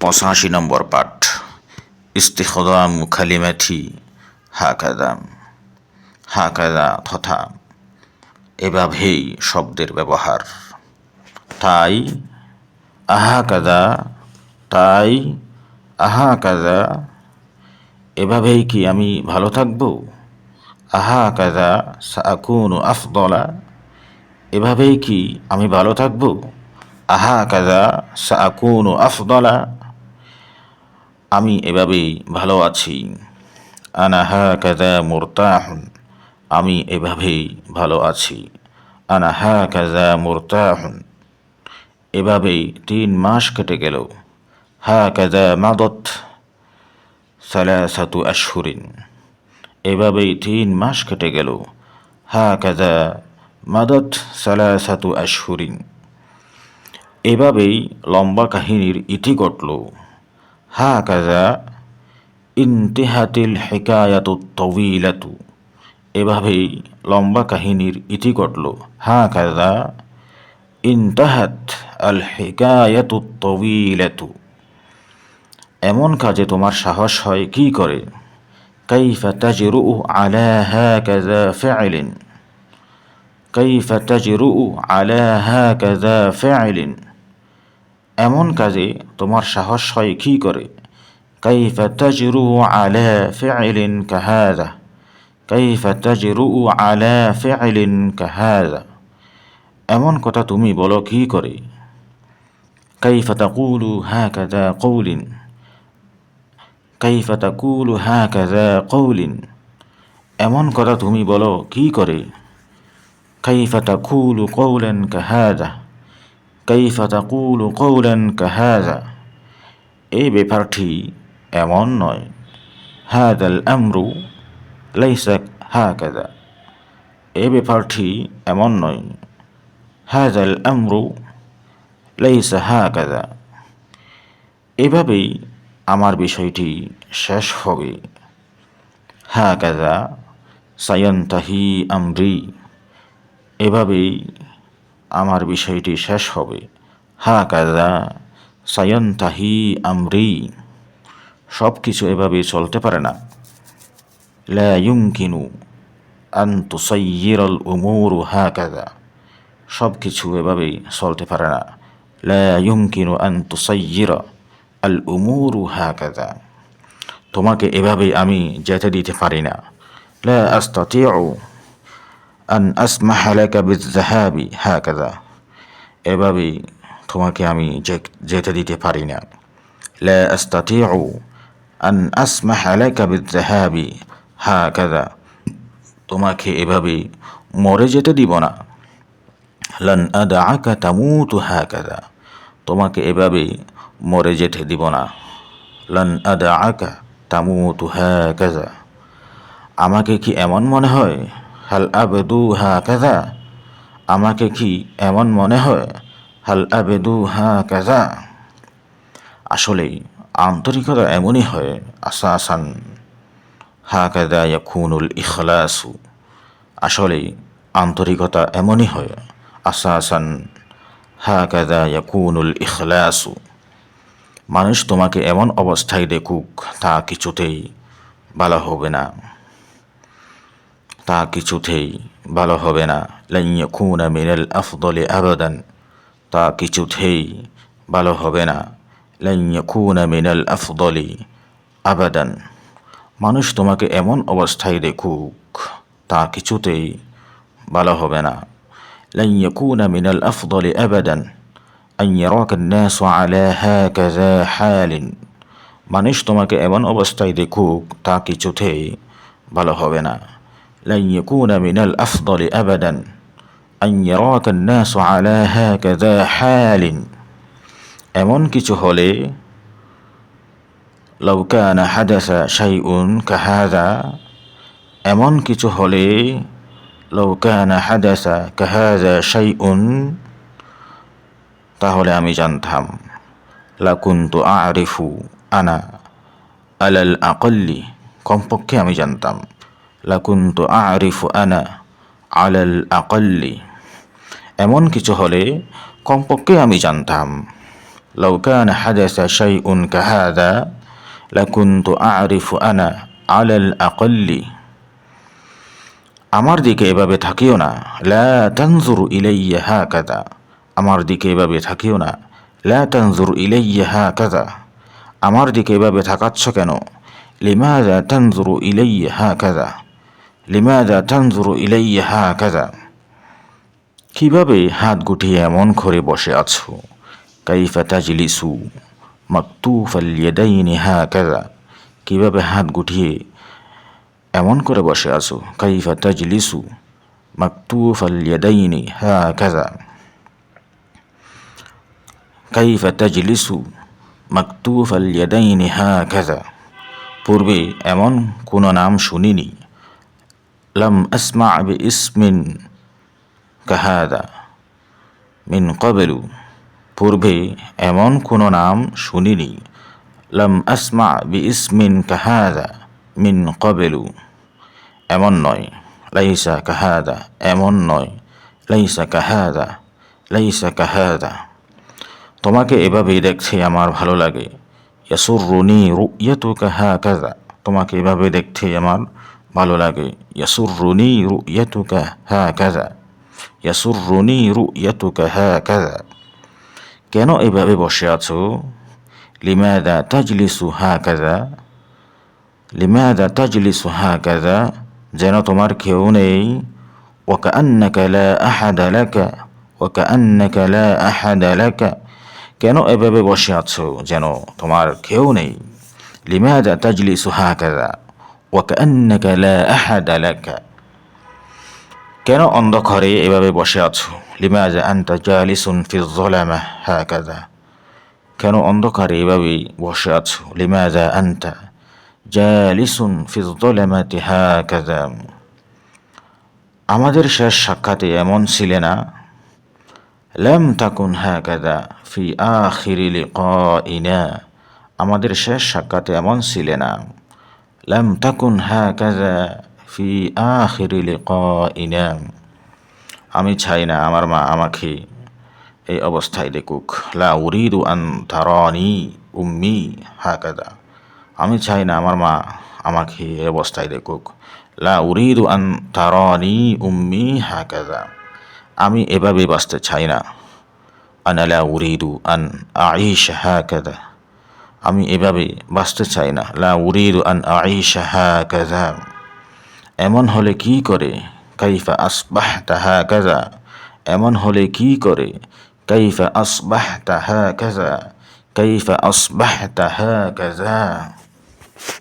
পঁচাশি নম্বর পাঠ। ইস্তিখদাম খালিমাথি হাকাদাম। হাকাদা তথা এভাবেই শব্দের ব্যবহার। তাই আহা কাদা তাই আহা কাদা এভাবেই কি আমি ভালো থাকব? আহা কাদা সাকুন আফদলা, এভাবেই কি আমি ভালো থাকব? আহা কাদা সাকুন আফদলা আমি এভাবেই ভালো আছি। আনাহা কাদা মুরতাহুন, আমি এভাবেই ভালো আছি। আনাহা কাদা মুরতাহুন, এভাবেই তিন মাস কেটে গেল। হা কাদা মাদত সালাসাতু আশহুরিন, এভাবেই তিন মাস কেটে গেল। হা কাদা মাদত সালাসাতু আশহুরিন, এভাবেই লম্বা কাহিনীর ইতি ঘটল। হা কাজা ইন্তেহাতিল হেকায়াতু তবিলাতু এভাবেই লম্বা কাহিনীর ইতি ঘটল হা কাজা ইন্তাহাত আল হেকায়াতু তবিলাতু এমন কাজে তোমার সাহস হয় কি করে كيف تجرؤ على هكذا فعل كيف تجرؤ على هكذا فعل এমন কাজে তোমার সাহস হয় কি করে كيف تجرؤ على فعل كهذا كيف تجرؤ على فعل كهذا এমন কথা তুমি বলো কি করে كيف تقول هكذا قول كيف تقول هكذا قول এমন কথা তুমি বলো কি করে كيف تقول قولا كهذا কৈফা তাকুল কৌলেন কাহাজা এই ব্যাপারটি এমন নয়। হাদাল আমরু লাইসাক হা কাজা এই ব্যাপারটি এমন নয়। হাজাল আমরু লাইসা হা কাজা এভাবেই আমার বিষয়টি শেষ হবে। হা কাজা সায়ন্তাহি আমরি। এভাবেই আমার বিষয়টি শেষ হবে। হাকাজা সায়ন্তাহি আমরি। সব কিছু এভাবেই চলতে পারে না। লা ইউমকিনু আন তুসাইয়িরাল উমুরু হাকাজা সব কিছু এভাবেই চলতে পারে না। লা ইউমকিনু আন তুসাইয়িরা আল উমুরু হাকাজা তোমাকে এভাবেই আমি যেতে দিতে পারি না। লা আস্তাতিউ আন আসমাহ লাকা বিযাহাবি হাকাজা এভাবেই তোমাকে আমি যেতে দিতে পারি না লা আস্তাতিউ আন আসমাহ লাকা বিযাহাবি হাকাজা তোমাকে এভাবেই মরে যেতে দিব না লান আদাআকা তামুতু হাকাজা তোমাকে এভাবেই মরে যেতে দিব না লান আদাআকা তামুতু হাকাজা আমাকে কি এমন মনে হয় হাল আবেদু হাকাজা? আমাকে কি এমন মনে হয়? হাল আবেদু হাকাজা? আসলেই আন্তরিকতা এমনই হয়, আসাসান। হাকাদা ইয়াকুনুল ইখলাসু। আসলেই আন্তরিকতা এমনই হয়, আসাসান। হাকাদা ইয়াকুনুল ইখলাসু। মানুষ তোমাকে এমন অবস্থায় দেখুক, তা কিছুতেই ভালো হবে না। তা কিছুতেই ভালো হবে না লাইয়াকুনা মিনাল আফদলে আবাদান তা কিছুতেই ভালো হবে না লাইয়াকুনা মিনাল আফদলি আবাদান মানুষ তোমাকে এমন অবস্থায় দেখুক তা কিছুতেই ভালো হবে না লাইয়াকুনা মিনাল আফদলি আবাদান أن يراك الناس على هكذا حال মানুষ তোমাকে এমন অবস্থায় দেখুক তা কিছুতেই ভালো হবে না لن يكون من الأفضل أبدا أن يراك الناس على هكذا حال এমন কিছু হলে لو كان حدث شيء كهذا এমন কিছু হলে لو كان حدث كهذا شيء তাহলে আমি জানতাম লাকুন্তু আরিফু আনা আলাল আকল্লি কমপক্ষে আমি জানতাম লাকুন্ত আরিফ আনা আলাল আকাল্লি এমন কিছু হলে কমপক্ষে আমি জানতাম লৌকান হাদাসা শাই উন কাহাদা লাকুন্ত আরিফ আনা আলাল আকাল্লি আমার দিকে এভাবে থাকিও না লা তানজুর ইলাইয়া হা কাদা আমার দিকে এভাবে থাকিও না লা তানজুর ইলাইয়া হা কাদা আমার দিকে এভাবে থাকাচ্ছ কেন লিমাদা তানজুর ইলাইয়া হা কাদা লিমাদা তানজুরু ইলাইয়া হাকাদা কীভাবে হাত গুটিয়ে এমন করে বসে আছো? কাইফা তাজলিসু মাকতুফাল ইয়াদাইনি হাকাদা কীভাবে হাত গুটিয়ে এমন করে বসে আছো? কাইফা তাজলিসু মাকতুফাল ইয়াদাইনি হাকাদা কাইফা তাজলিসু মাকতুফাল ইয়াদাইনি হাকাদা পূর্বে এমন কোনো নাম শুনিনি। লাম আসমা বি ইসমিন কাহাদা মিন কবেলু পূর্বে এমন কোনো নাম শুনিনি। লাম আসমা বি ইসমিন কাহাদা মিন কবেলু এমন নয়। লাইসা কাহাদা এমন নয়। লাইসা কাহাদা লাইসা কাহাদা তোমাকে এভাবেই দেখছে আমার ভালো লাগে। ইয়াসুরুনি রুইয়াতুকা হাকাযা তোমাকে এভাবে দেখতে আমার قالوا لاقي يسرني رؤيتك هكذا يسرني رؤيتك هكذا كانوا بابي بوشياتو لماذا تجلس هكذا لماذا تجلس هكذا جنات ماركيوني وكأنك لا أحد لك وكأنك لا أحد لك كانوا إبابي بوشياتو جنو تمار كيوني لماذا تجلس هكذا وكأنك لا أحد لك. كان أندقري إبابي بشيات لماذا أنت جالس في الظلمة هكذا كان أندقري إبابي بشيات لماذا أنت جالس في الظلمة هكذا আমাদের শেষ সাক্ষাতে এমন ছিলে না? লেম থাকুন হ্যাঁ ফি আিরিল ক ইনা আমাদের শেষ সাক্ষাতে লাম তাকুন হাকাদা ফি আখিরি লিকাইনা আমি চাই না আমার মা আমাকে এই অবস্থায় দেখুক। লা উরিদু আন তারানি উম্মি হাকাদা। আমি চাই না আমার মা আমাকে এই অবস্থায় দেখুক। লা উরিদু আন তারানি উম্মি হাকাদা। আমি এভাবে বাঁচতে চাই না। আনা লা উরিদু আন আইশ হাকাদা। আমি এভাবে বাঁচতে চাই না। লা উরির আন আইসা হা কাজা এমন হলে কি করে? কাইফা আসবাহ তাহা কাজা এমন হলে কি করে? কাইফা আসবাহ তাহা কাজা কাইফা আসবাহ তাহা কাজা